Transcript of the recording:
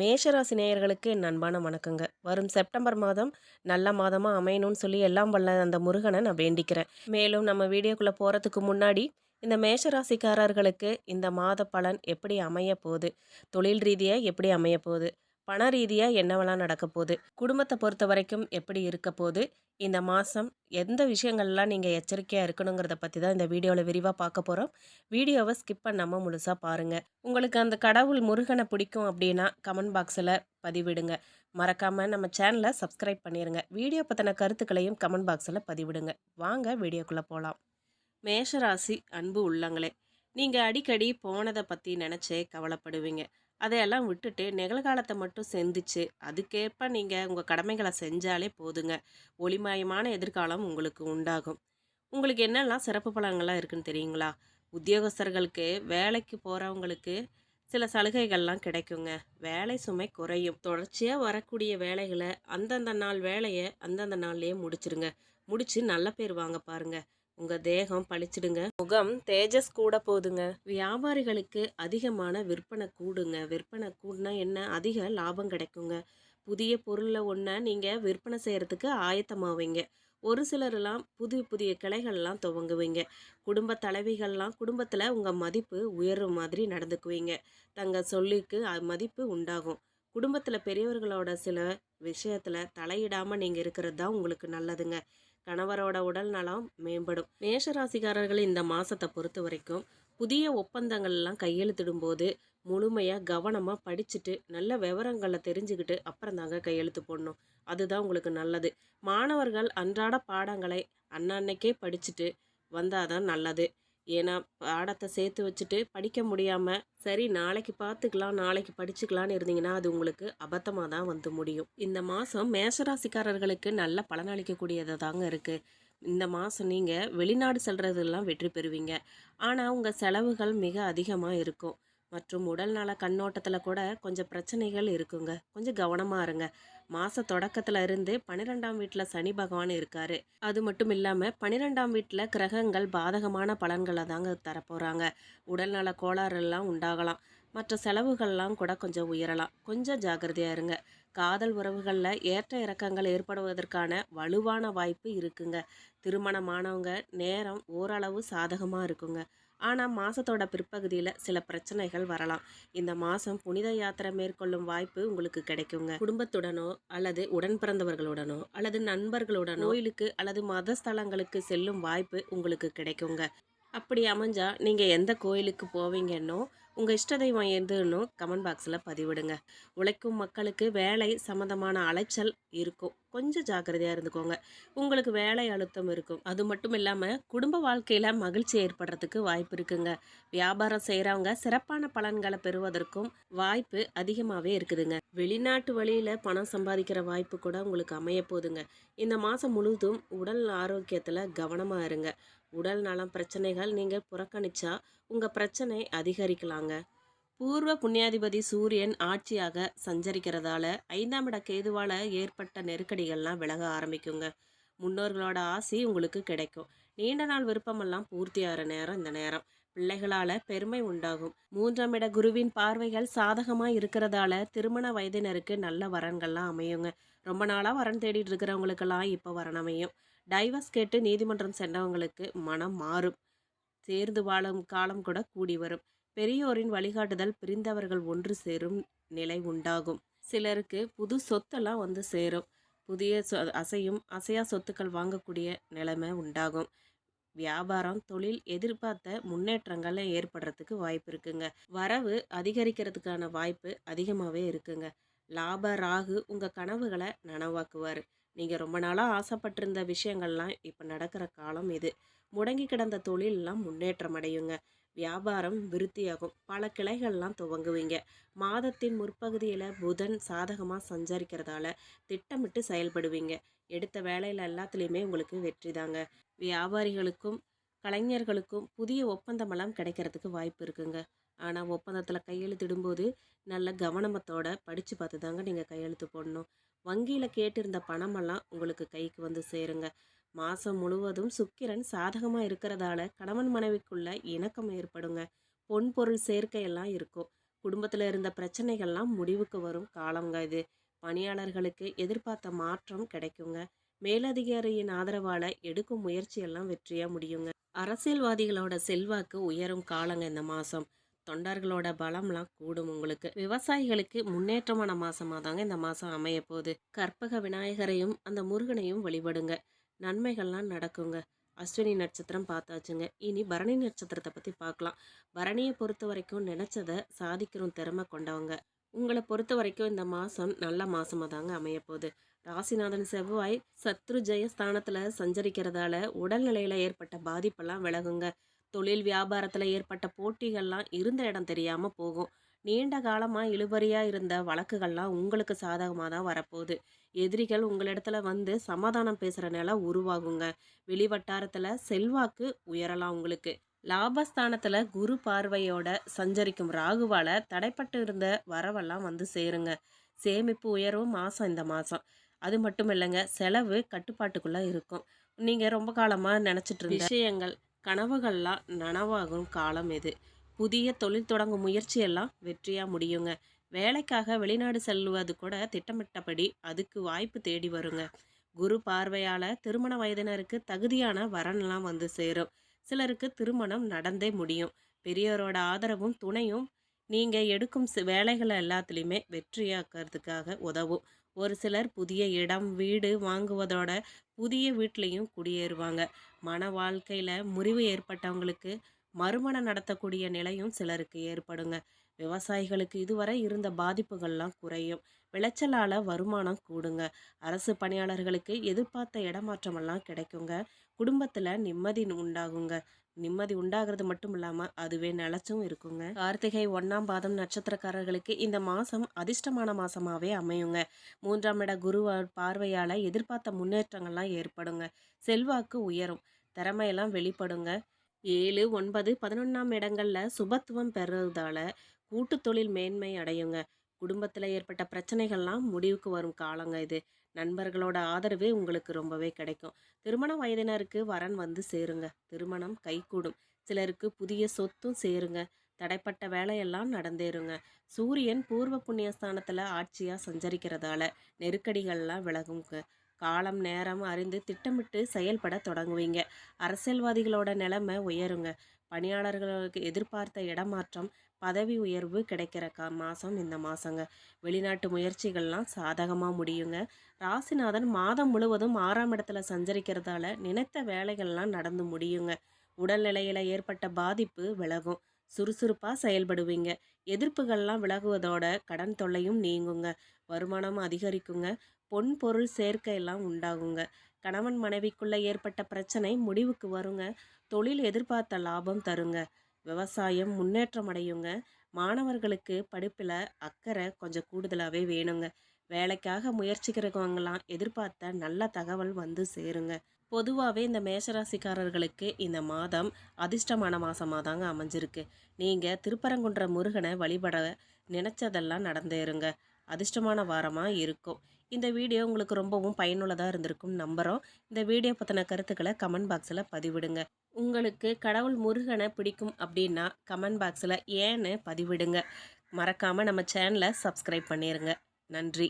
மேஷராசி நேயர்களுக்கு என் அன்பான வணக்கங்க. வரும் செப்டம்பர் மாதம் நல்ல மாதமாக அமையணும்னு சொல்லி எல்லாம் வல்ல அந்த முருகனை நான் வேண்டிக்கிறேன். மேலும் நம்ம வீடியோக்குள்ளே போகிறதுக்கு முன்னாடி இந்த மேஷராசிக்காரர்களுக்கு இந்த மாத பலன் எப்படி அமைய போகுது தொழில் ரீதியாக எப்படி அமைய போகுது பண ரீதியாக என்னவெல்லாம் நடக்க போகுது? குடும்பத்தை பொறுத்த வரைக்கும் எப்படி இருக்க போகுது? இந்த மாதம் எந்த விஷயங்கள்லாம் நீங்கள் எச்சரிக்கையாக இருக்கணுங்கிறத பற்றி தான் இந்த வீடியோவில் விரிவாக பார்க்க போகிறோம் வீடியோவை ஸ்கிப் பண்ணாமல் முழுசாக பாருங்கள் உங்களுக்கு அந்த கடவுள் முருகனை பிடிக்கும் அப்படின்னா கமெண்ட் பாக்ஸில் பதிவிடுங்க. மறக்காமல் நம்ம சேனலை சப்ஸ்கிரைப் பண்ணிடுங்க வீடியோ பற்றின கருத்துக்களையும் கமெண்ட் பாக்ஸில் பதிவிடுங்க. வாங்க வீடியோக்குள்ளே போகலாம் மேஷராசி அன்பு உள்ளங்களே நீங்கள் அடிக்கடி போனதை பற்றி நினச்சே கவலைப்படுவீங்க. அதையெல்லாம் விட்டுட்டு நிகழ்காலத்தை மட்டும் செந்திச்சு அதுக்கேற்ப நீங்கள் உங்கள் கடமைகளை செஞ்சாலே போதுங்க. ஒளிமயமான எதிர்காலம் உங்களுக்கு உண்டாகும். உங்களுக்கு என்னெல்லாம் சிறப்பு பலன்கள்லாம் இருக்குன்னு தெரியுங்களா? உத்தியோகஸ்தர்களுக்கு வேலைக்கு போகிறவங்களுக்கு சில சலுகைகள்லாம் கிடைக்குங்க. வேலை சுமை குறையும். தொடர்ச்சியாக வரக்கூடிய வேலைகளை அந்தந்த நாள் வேலையை அந்தந்த நாள்லேயே முடிச்சிருங்க. முடித்து நல்ல பேர் வாங்க பாருங்கள் உங்கள் தேகம் பழிச்சிடுங்க முகம் தேஜஸ் கூட போதுங்க. வியாபாரிகளுக்கு அதிகமான விற்பனை கூடுங்க. விற்பனை கூடுனா என்ன? அதிக லாபம் கிடைக்குங்க. புதிய பொருளில் ஒன்றை நீங்கள் விற்பனை செய்கிறதுக்கு ஆயத்தமாவீங்க. ஒரு சிலரெல்லாம் புது புதிய கிளைகள்லாம் துவங்குவீங்க. குடும்ப தலைவிகள்லாம் குடும்பத்தில் உங்கள் மதிப்பு உயரும் மாதிரி நடந்துக்குவீங்க. தங்கள் சொல்லிக்கு மதிப்பு உண்டாகும். குடும்பத்தில் பெரியவர்களோட சில விஷயத்தில் தலையிடாமல் நீங்கள் இருக்கிறது தான் உங்களுக்கு நல்லதுங்க. கணவரோட உடல் நலம் மேம்படும். மேஷராசிக்காரர்கள் இந்த மாதத்தை பொறுத்த வரைக்கும் புதிய ஒப்பந்தங்கள்லாம் கையெழுத்திடும் போது முழுமையாக கவனமாக படிச்சுட்டு நல்ல விவரங்களை தெரிஞ்சுக்கிட்டு அப்புறம் தாங்க கையெழுத்து போடணும். அதுதான் உங்களுக்கு நல்லது. மாணவர்கள் அன்றாட பாடங்களை அன்னன்னைக்கே படிச்சுட்டு வந்தால் தான் நல்லது. ஏன்னா பாடத்தை சேர்த்து வச்சுட்டு படிக்க முடியாமல் சரி நாளைக்கு பார்த்துக்கலாம் நாளைக்கு படிச்சுக்கலான்னு இருந்தீங்கன்னா அது உங்களுக்கு அபத்தமாக தான் வந்து முடியும். இந்த மாதம் மேஷராசிக்காரர்களுக்கு நல்ல பலனளிக்கக்கூடியதாக தாங்க இருக்குது இந்த மாதம் நீங்கள் வெளிநாடு செல்றதெல்லாம் வெற்றி பெறுவீங்க. ஆனால் உங்கள் செலவுகள் மிக அதிகமாக இருக்கும். மற்றும் உடல்நல கண்ணோட்டத்தில் கூட கொஞ்சம் பிரச்சனைகள் இருக்குங்க. கொஞ்சம் கவனமாக இருங்க. மாத தொடக்கத்தில் இருந்து பன்னிரெண்டாம் வீட்டில் சனி பகவான் இருக்கார். அது மட்டும் இல்லாமல் பன்னிரெண்டாம் வீட்டில் கிரகங்கள் பாதகமான பலன்களை தாங்க தரப்போகிறாங்க உடல்நல கோளாறுலாம் உண்டாகலாம். மற்ற செலவுகள்லாம் கூட கொஞ்சம் உயரலாம். கொஞ்சம் ஜாக்கிரதையாக இருங்க. காதல் உறவுகளில் ஏற்ற இறக்கங்கள் ஏற்படுவதற்கான வலுவான வாய்ப்பு இருக்குங்க. திருமணமானவங்க நேரம் ஓரளவு சாதகமாக இருக்குங்க. ஆனால் மாதத்தோட பிற்பகுதியில் சில பிரச்சனைகள் வரலாம். இந்த மாதம் புனித யாத்திரை மேற்கொள்ளும் வாய்ப்பு உங்களுக்கு கிடைக்குங்க. குடும்பத்துடனோ அல்லது உடன் பிறந்தவர்களுடனோ அல்லது நண்பர்களுடனோ கோயிலுக்கு அல்லது மத ஸ்தலங்களுக்கு செல்லும் வாய்ப்பு உங்களுக்கு கிடைக்குங்க. அப்படி அமைஞ்சா நீங்கள் எந்த கோயிலுக்கு போவீங்கன்னோ உங்கள் இஷ்ட தெய்வம் எதுன்னு கமெண்ட் பாக்ஸில் பதிவிடுங்க. உழைக்கும் மக்களுக்கு வேலை சம்மந்தமான அலைச்சல் இருக்கும். கொஞ்சம் ஜாக்கிரதையாக இருந்துக்கோங்க. உங்களுக்கு வேலை அழுத்தம் இருக்கும். அது மட்டும் இல்லாமல் குடும்ப வாழ்க்கையில் மகிழ்ச்சி ஏற்படுறதுக்கு வாய்ப்பு இருக்குங்க. வியாபாரம் செய்கிறவங்க சிறப்பான பலன்களை பெறுவதற்கும் வாய்ப்பு அதிகமாகவே இருக்குதுங்க. வெளிநாட்டு வழியில் பணம் சம்பாதிக்கிற வாய்ப்பு கூட உங்களுக்கு அமைய போதுங்க இந்த மாதம் முழுவதும் உடல் ஆரோக்கியத்தில் கவனமாக இருங்க. உடல் நலம் பிரச்சனைகள் நீங்கள் புறக்கணிச்சா உங்கள் பிரச்சனை அதிகரிக்கலாங்க. பூர்வ புண்ணியாதிபதி சூரியன் ஆட்சியாக சஞ்சரிக்கிறதால ஐந்தாம் இட கேதுவால் ஏற்பட்ட நெருக்கடிகள்லாம் விலக ஆரம்பிக்குங்க. முன்னோர்களோட ஆசி உங்களுக்கு கிடைக்கும். நீண்ட நாள் விருப்பமெல்லாம் பூர்த்தியாகிற நேரம் இந்த நேரம். பிள்ளைகளால் பெருமை உண்டாகும். மூன்றாம் இட குருவின் பார்வைகள் சாதகமாக இருக்கிறதால திருமண வயதினருக்கு நல்ல வரன்கள்லாம் அமையுங்க. ரொம்ப நாளாக வரன் தேடிட்டு இருக்கிறவங்களுக்கெல்லாம் இப்போ வரன் அமையும். டைவர்ஸ் கேட்டு நீதிமன்றம் சென்றவங்களுக்கு மனம் மாறும். சேர்ந்து வாழும் காலம் கூட கூடி வரும். பெரியோரின் வழிகாட்டுதல் பிரிந்தவர்கள் ஒன்று சேரும் நிலை உண்டாகும். சிலருக்கு புது சொத்தெல்லாம் வந்து சேரும். புதிய சொ அசையும் அசையா சொத்துக்கள் வாங்கக்கூடிய நிலைமை உண்டாகும். வியாபாரம் தொழில் எதிர்பார்த்த முன்னேற்றங்களை ஏற்படுறதுக்கு வாய்ப்பு இருக்குங்க. வரவு அதிகரிக்கிறதுக்கான வாய்ப்பு அதிகமாகவே இருக்குங்க. லாப ராகு உங்கள் கனவுகளை நனவாக்குவார். நீங்கள் ரொம்ப நாளாக ஆசைப்பட்டிருந்த விஷயங்கள்லாம் இப்போ நடக்கிற காலம் இது. முடங்கி கிடந்த தொழிலெலாம் முன்னேற்றம் அடையுங்க. வியாபாரம் விருத்தியாகும். பல கிளைகள்லாம் துவங்குவீங்க. மாதத்தின் முற்பகுதியில் புதன் சாதகமாக சஞ்சரிக்கிறதால திட்டமிட்டு செயல்படுவீங்க. எடுத்த வேலையில் எல்லாத்துலேயுமே உங்களுக்கு வெற்றி தாங்க. வியாபாரிகளுக்கும் கலைஞர்களுக்கும் புதிய ஒப்பந்தமெல்லாம் கிடைக்கிறதுக்கு வாய்ப்பு இருக்குங்க. ஆனால் ஒப்பந்தத்தில் கையெழுத்திடும்போது நல்ல கவனமத்தோட படித்து பார்த்து தாங்க நீங்கள் கையெழுத்து போடணும். வங்கியில் கேட்டிருந்த பணமெல்லாம் உங்களுக்கு கைக்கு வந்து சேருங்க. மாதம் முழுவதும் சுக்கிரன் சாதகமாக இருக்கிறதால கணவன் மனைவிக்குள்ள இணக்கம் ஏற்படுங்க. பொன் பொருள் சேர்க்கையெல்லாம் இருக்கும். குடும்பத்தில் இருந்த பிரச்சனைகள்லாம் முடிவுக்கு வரும் காலங்க இது. பணியாளர்களுக்கு எதிர்பார்த்த மாற்றம் கிடைக்குங்க. மேலதிகாரியின் ஆதரவால் எடுக்கும் முயற்சியெல்லாம் வெற்றியாக முடியுங்க. அரசியல்வாதிகளோட செல்வாக்கு உயரும் காலங்க இந்த மாதம் தொண்டர்களோட பலம்லாம் கூடும் உங்களுக்கு. விவசாயிகளுக்கு முன்னேற்றமான மாசமாக தாங்க இந்த மாதம் அமைய போகுது கற்பக விநாயகரையும் அந்த முருகனையும் வழிபடுங்க. நன்மைகள்லாம் நடக்குங்க. அஸ்வினி நட்சத்திரம் பார்த்தாச்சுங்க. இனி பரணி நட்சத்திரத்தை பற்றி பார்க்கலாம். பரணியை பொறுத்த வரைக்கும் நினச்சதை சாதிக்கிறோம் திறமை கொண்டவங்க. உங்களை பொறுத்த வரைக்கும் இந்த மாதம் நல்ல மாதமாக தாங்க அமையப்போகுது. ராசிநாதன் செவ்வாய் சத்ரு ஜெயஸ்தானத்தில் சஞ்சரிக்கிறதால உடல்நிலையில் ஏற்பட்ட பாதிப்பெல்லாம் விலகுங்க. தொழில் வியாபாரத்தில் ஏற்பட்ட போட்டிகள்லாம் இருந்த இடம் தெரியாமல் போகும். நீண்ட காலமாக இழுபறியாக இருந்த வழக்குகள்லாம் உங்களுக்கு சாதகமாக தான் வரப்போகுது. எதிரிகள் உங்களிடத்துல வந்து சமாதானம் பேசுகிற நிலை உருவாகுங்க. வெளிவட்டாரத்தில் செல்வாக்கு உயரலாம் உங்களுக்கு. லாபஸ்தானத்தில் குரு பார்வையோட சஞ்சரிக்கும் ராகுவால தடைப்பட்டு இருந்த வரவெல்லாம் வந்து சேருங்க. சேமிப்பு உயர்வும் மாதம் இந்த மாதம் அது மட்டும் இல்லைங்க செலவு கட்டுப்பாட்டுக்குள்ளே இருக்கும். நீங்கள் ரொம்ப காலமாக நினச்சிட்டு இருந்த விஷயங்கள். கனவுகள்லாம் நனவாகும் காலம் இது. புதிய தொழில் தொடங்கும் முயற்சியெல்லாம் வெற்றியாக முடியுங்க. வேலைக்காக வெளிநாடு செல்வது கூட திட்டமிட்டபடி அதுக்கு வாய்ப்பு தேடி வருங்க. குரு பார்வையால் திருமண வயதினருக்கு தகுதியான வரன்லாம் வந்து சேரும். சிலருக்கு திருமணம் நடந்தே முடியும். பெரியவரோட ஆதரவும் துணையும் நீங்கள் எடுக்கும் வேலைகள் எல்லாத்துலேயுமே வெற்றியாக்கிறதுக்காக உதவும். ஒரு சிலர் புதிய இடம் வீடு வாங்குவதோட புதிய வீட்லேயும் குடியேறுவாங்க. மன வாழ்க்கையில் முறிவு ஏற்பட்டவங்களுக்கு மறுமணம் நடத்தக்கூடிய நிலையும் சிலருக்கு ஏற்படுங்க. விவசாயிகளுக்கு இதுவரை இருந்த பாதிப்புகள்லாம் குறையும். விளைச்சலால் வருமானம் கூடுங்க. அரசு பணியாளர்களுக்கு எதிர்பார்த்த இடமாற்றமெல்லாம் கிடைக்குங்க. குடும்பத்தில் நிம்மதி உண்டாகுங்க. நிம்மதி உண்டாகிறது மட்டும் இல்லாமல் அதுவே நிலச்சும் இருக்குங்க. கார்த்திகை ஒன்றாம் பாதம் நட்சத்திரக்காரர்களுக்கு இந்த மாதம் அதிர்ஷ்டமான மாதமாகவே அமையுங்க. மூன்றாம் இட குரு பார்வையால் எதிர்பார்த்த முன்னேற்றங்கள்லாம் ஏற்படுங்க. செல்வாக்கு உயரும். திறமையெல்லாம் வெளிப்படுங்க. ஏழு ஒன்பது பதினொன்றாம் இடங்களில் சுபத்துவம் பெறுறதால கூட்டு தொழில் மேன்மை அடையுங்க. குடும்பத்தில் ஏற்பட்ட பிரச்சனைகள்லாம் முடிவுக்கு வரும் காலங்க இது. நண்பர்களோட ஆதரவே உங்களுக்கு ரொம்பவே கிடைக்கும். திருமண வயதினருக்கு வரன் வந்து சேருங்க. திருமணம் கைகூடும். சிலருக்கு புதிய சொத்தும் சேருங்க. தடைப்பட்ட வேலையெல்லாம் நடந்தேருங்க சூரியன் பூர்வ புண்ணியஸ்தானத்தில் ஆட்சியாக சஞ்சரிக்கிறதால நெருக்கடிகள்லாம் விலகுங்க காலம் நேரம் அறிந்து திட்டமிட்டு செயல்பட தொடங்குவீங்க. அரசியல்வாதிகளோட நிலைமை உயருங்க. பணியாளர்களுக்கு எதிர்பார்த்த இடமாற்றம் பதவி உயர்வு கிடைக்கிற கா மாதம் இந்த மாதங்க வெளிநாட்டு முயற்சிகள்லாம் சாதகமாக முடியுங்க. ராசிநாதன் மாதம் முழுவதும் ஆறாம் இடத்துல சஞ்சரிக்கிறதால நினைத்த வேலைகள்லாம் நடந்து முடியுங்க. உடல்நிலையில் ஏற்பட்ட பாதிப்பு விலகும். சுறுசுறுப்பாக செயல்படுவீங்க. எதிர்ப்புகள்லாம் விலகுவதோட கடன் தொல்லையும் நீங்குங்க. வருமானம் அதிகரிக்குங்க. பொன் பொருள் சேர்க்கை எல்லாம் உண்டாகுங்க. கணவன் மனைவிக்குள்ளே ஏற்பட்ட பிரச்சனை முடிவுக்கு வருங்க. தொழில் எதிர்பார்த்த லாபம் தருங்க. விவசாயம் முன்னேற்றம் அடையுங்க. மாணவர்களுக்கு படிப்பில் அக்கறை கொஞ்சம் கூடுதலாகவே வேணுங்க. வேலைக்காக முயற்சிக்கிறவங்களாம் எதிர்பார்த்த நல்ல தகவல் வந்து சேருங்க. பொதுவாகவே இந்த மேஷராசிக்காரர்களுக்கு இந்த மாதம் அதிர்ஷ்டமான மாதமாக தாங்க அமைஞ்சிருக்கு. நீங்கள் திருப்பரங்குன்ற முருகனை வழிபட நினச்சதெல்லாம் நடந்தேருங்க அதிர்ஷ்டமான வாரமாக இருக்கும். இந்த வீடியோ உங்களுக்கு ரொம்பவும் பயனுள்ளதாக இருந்திருக்கும் நம்புகிறோம் இந்த வீடியோ பற்றின கருத்துக்களை கமெண்ட் பாக்ஸில் பதிவிடுங்க. உங்களுக்கு கடவுள் முருகனை பிடிக்கும் அப்படின்னா கமெண்ட் பாக்ஸில் ஏன்னு பதிவிடுங்க. மறக்காமல் நம்ம சேனலை சப்ஸ்கிரைப் பண்ணிடுங்க நன்றி.